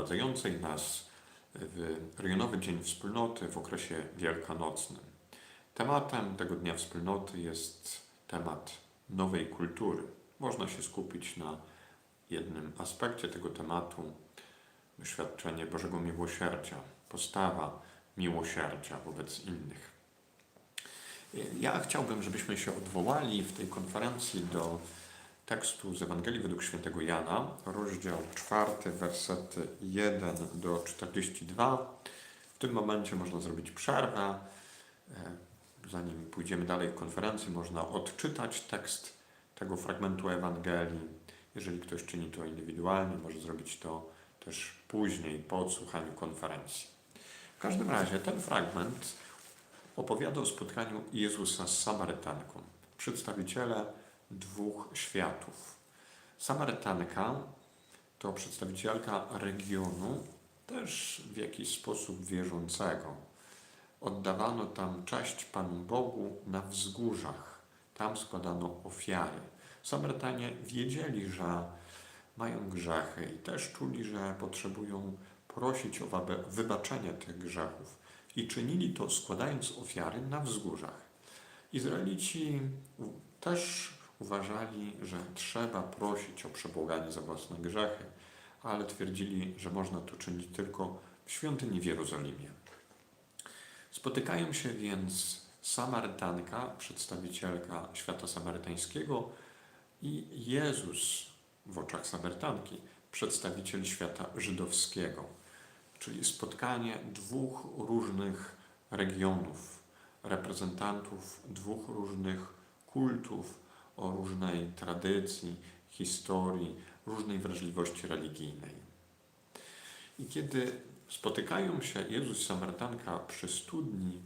wprowadzającej nas w rejonowy Dzień Wspólnoty w okresie wielkanocnym. Tematem tego Dnia Wspólnoty jest temat nowej kultury. Można się skupić na jednym aspekcie tego tematu doświadczenie Bożego Miłosierdzia, postawa miłosierdzia wobec innych. Ja chciałbym, żebyśmy się odwołali w tej konferencji do tekstu z Ewangelii według świętego Jana, rozdział 4, wersety 1 do 42. W tym momencie można zrobić przerwę. E, Zanim pójdziemy dalej w konferencji, można odczytać tekst tego fragmentu Ewangelii. Jeżeli ktoś czyni to indywidualnie, może zrobić to też później, po odsłuchaniu konferencji. W każdym razie ten fragment opowiada o spotkaniu Jezusa z Samarytanką, przedstawiciele dwóch światów. Samarytanka to przedstawicielka regionu, też w jakiś sposób wierzącego. Oddawano tam cześć Panu Bogu na wzgórzach. Tam składano ofiary. Samarytanie wiedzieli, że mają grzechy i też czuli, że potrzebują prosić o wybaczenie tych grzechów. I czynili to składając ofiary na wzgórzach. Izraelici też uważali, że trzeba prosić o przebłaganie za własne grzechy, ale twierdzili, że można to czynić tylko w świątyni w Jerozolimie. Spotykają się więc Samarytanka, przedstawicielka świata samarytańskiego i Jezus w oczach Samarytanki, przedstawiciel świata żydowskiego, czyli spotkanie dwóch różnych regionów, reprezentantów dwóch różnych kultów, o różnej tradycji, historii, różnej wrażliwości religijnej. I kiedy spotykają się Jezus i Samarytanka przy studni,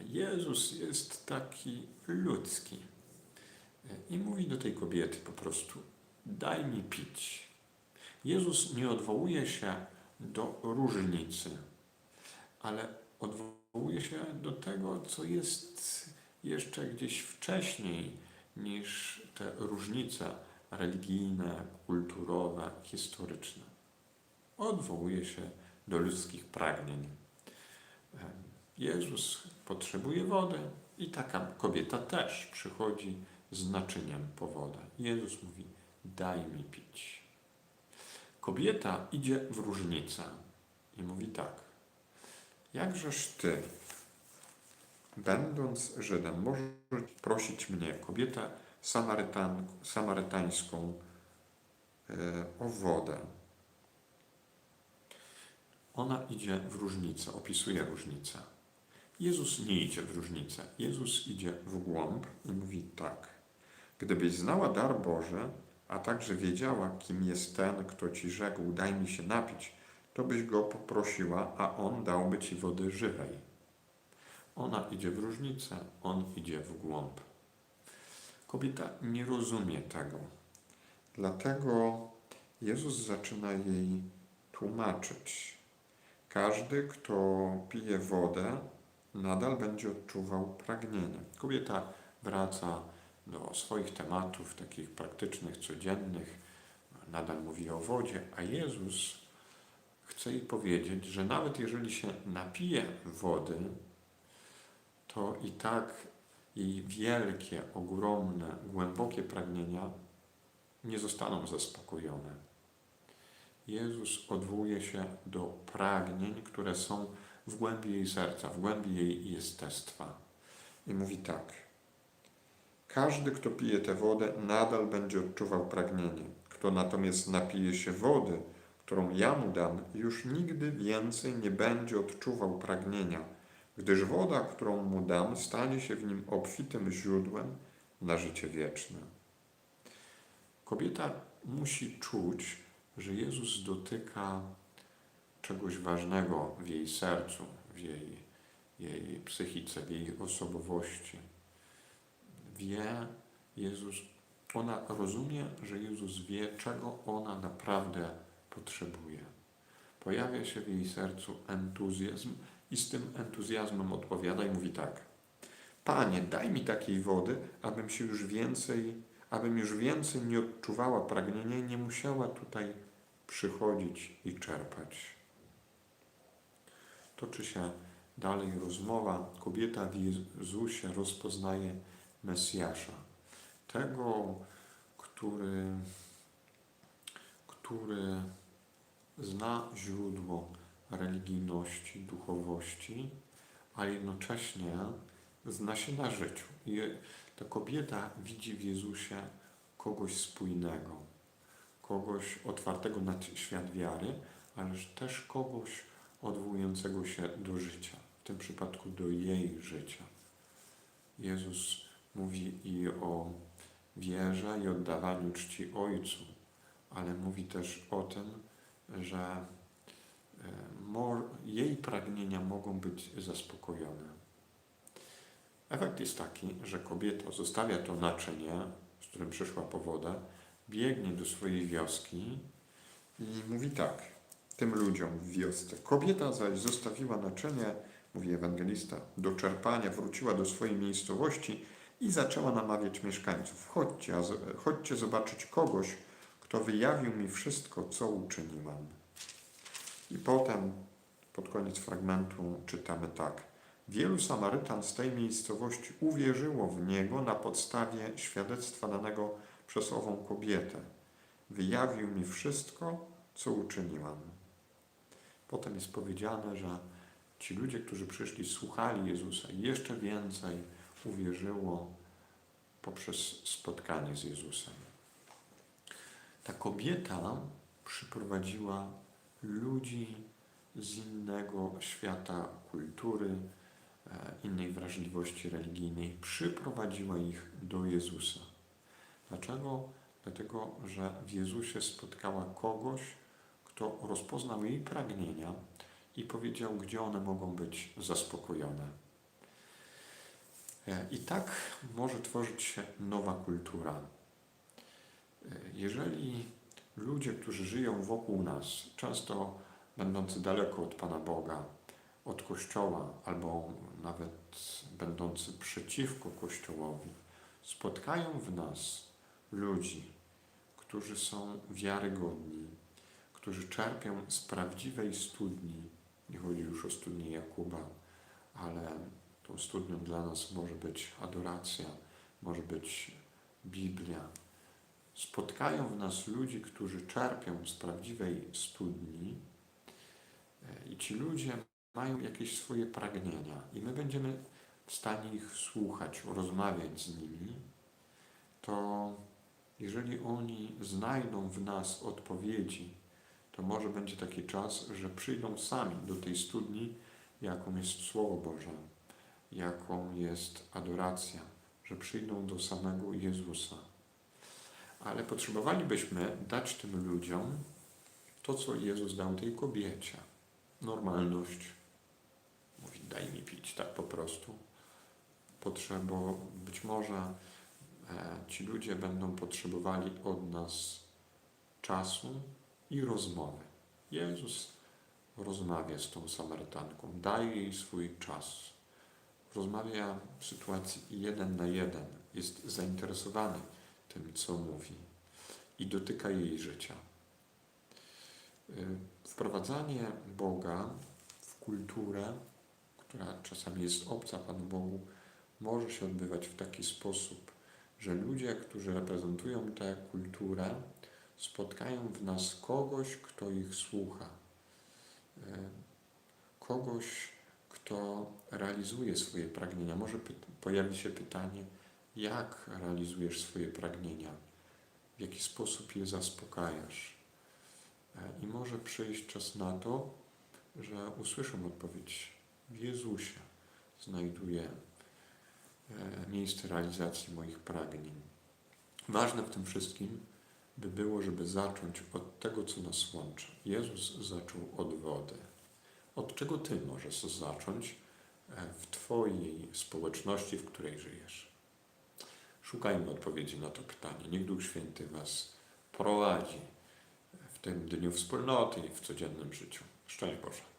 Jezus jest taki ludzki i mówi do tej kobiety po prostu: Daj mi pić. Jezus nie odwołuje się do różnicy, ale odwołuje się do tego, co jest jeszcze gdzieś wcześniej niż te różnice religijne, kulturowe, historyczne. Odwołuje się do ludzkich pragnień. Jezus potrzebuje wody i taka kobieta też przychodzi z naczyniem po wodę. Jezus mówi: Daj mi pić. Kobieta idzie w różnicę i mówi tak: Jakżeż ty, będąc Żydem, możesz prosić mnie, kobietę samarytańską, e, o wodę. Ona idzie w różnicę, opisuje różnicę. Jezus nie idzie w różnicę. Jezus idzie w głąb i mówi tak. Gdybyś znała dar Boży, a także wiedziała, kim jest ten, kto ci rzekł, daj mi się napić, to byś go poprosiła, a on dałby ci wody żywej. Ona idzie w różnicę, on idzie w głąb. Kobieta nie rozumie tego. Dlatego Jezus zaczyna jej tłumaczyć. Każdy, kto pije wodę, nadal będzie odczuwał pragnienie. Kobieta wraca do swoich tematów, takich praktycznych, codziennych, nadal mówi o wodzie, a Jezus chce jej powiedzieć, że nawet jeżeli się napije wody, to i tak jej wielkie, ogromne, głębokie pragnienia nie zostaną zaspokojone. Jezus odwołuje się do pragnień, które są w głębi jej serca, w głębi jej jestestwa. I mówi tak. Każdy, kto pije tę wodę, nadal będzie odczuwał pragnienie. Kto natomiast napije się wody, którą ja mu dam, już nigdy więcej nie będzie odczuwał pragnienia gdyż woda, którą mu dam, stanie się w nim obfitym źródłem na życie wieczne. Kobieta musi czuć, że Jezus dotyka czegoś ważnego w jej sercu, w jej, jej psychice, w jej osobowości. Wie Jezus, ona rozumie, że Jezus wie, czego ona naprawdę potrzebuje. Pojawia się w jej sercu entuzjazm i z tym entuzjazmem odpowiada i mówi tak. Panie, daj mi takiej wody, abym się już więcej, abym już więcej nie odczuwała pragnienia i nie musiała tutaj przychodzić i czerpać. Toczy się dalej rozmowa. Kobieta w Jezusie rozpoznaje Mesjasza. Tego, który, który zna źródło religijności, duchowości, a jednocześnie zna się na życiu. I ta kobieta widzi w Jezusie kogoś spójnego, kogoś otwartego na świat wiary, ale też kogoś odwołującego się do życia, w tym przypadku do jej życia. Jezus mówi i o wierze i oddawaniu czci Ojcu, ale mówi też o tym, że jej pragnienia mogą być zaspokojone. Efekt jest taki, że kobieta zostawia to naczynie, z którym przyszła po wodę, biegnie do swojej wioski i mówi tak tym ludziom w wiosce. Kobieta zaś zostawiła naczynie, mówi ewangelista, do czerpania, wróciła do swojej miejscowości i zaczęła namawiać mieszkańców. Chodźcie, chodźcie zobaczyć kogoś, kto wyjawił mi wszystko, co uczyniłam. I potem, pod koniec fragmentu, czytamy tak. Wielu Samarytan z tej miejscowości uwierzyło w Niego na podstawie świadectwa danego przez ową kobietę. Wyjawił mi wszystko, co uczyniłam. Potem jest powiedziane, że ci ludzie, którzy przyszli, słuchali Jezusa i jeszcze więcej uwierzyło poprzez spotkanie z Jezusem. Ta kobieta przyprowadziła ludzi z innego świata kultury, e, innej wrażliwości religijnej, przyprowadziła ich do Jezusa. Dlaczego? Dlatego, że w Jezusie spotkała kogoś, kto rozpoznał jej pragnienia i powiedział, gdzie one mogą być zaspokojone. E, I tak może tworzyć się nowa kultura. E, jeżeli ludzie, którzy żyją wokół nas, często będący daleko od Pana Boga, od Kościoła, albo nawet będący przeciwko Kościołowi, spotkają w nas ludzi, którzy są wiarygodni, którzy czerpią z prawdziwej studni, nie chodzi już o studnię Jakuba, ale tą studnią dla nas może być adoracja, może być Biblia. Spotkają w nas ludzi, którzy czerpią z prawdziwej studni e, i ci ludzie mają jakieś swoje pragnienia i my będziemy w stanie ich słuchać, rozmawiać z nimi, to jeżeli oni znajdą w nas odpowiedzi to może będzie taki czas, że przyjdą sami do tej studni, jaką jest Słowo Boże, jaką jest adoracja, że przyjdą do samego Jezusa. Ale potrzebowalibyśmy dać tym ludziom to, co Jezus dał tej kobiecie. Normalność. Mówi, daj mi pić, tak po prostu. Potrzebo, być może e, ci ludzie będą potrzebowali od nas czasu, i rozmowy. Jezus rozmawia z tą Samarytanką, daje jej swój czas. Rozmawia w sytuacji jeden na jeden, jest zainteresowany tym, co mówi i dotyka jej życia. Y, wprowadzanie Boga w kulturę, która czasami jest obca Panu Bogu, może się odbywać w taki sposób, że ludzie, którzy reprezentują tę kulturę, spotkają w nas kogoś, kto ich słucha, e, kogoś, kto realizuje swoje pragnienia. Może pojawi się pytanie, jak realizujesz swoje pragnienia, w jaki sposób je zaspokajasz. E, I może przyjść czas na to, że usłyszę odpowiedź w Jezusie znajduję e, miejsce realizacji moich pragnień. Ważne w tym wszystkim, by było, żeby zacząć od tego, co nas łączy. Jezus zaczął od wody. Od czego Ty możesz zacząć e, w Twojej społeczności, w której żyjesz? Szukajmy odpowiedzi na to pytanie. Niech Duch Święty Was prowadzi w tym dniu wspólnoty i w codziennym życiu. Szczęść Boże.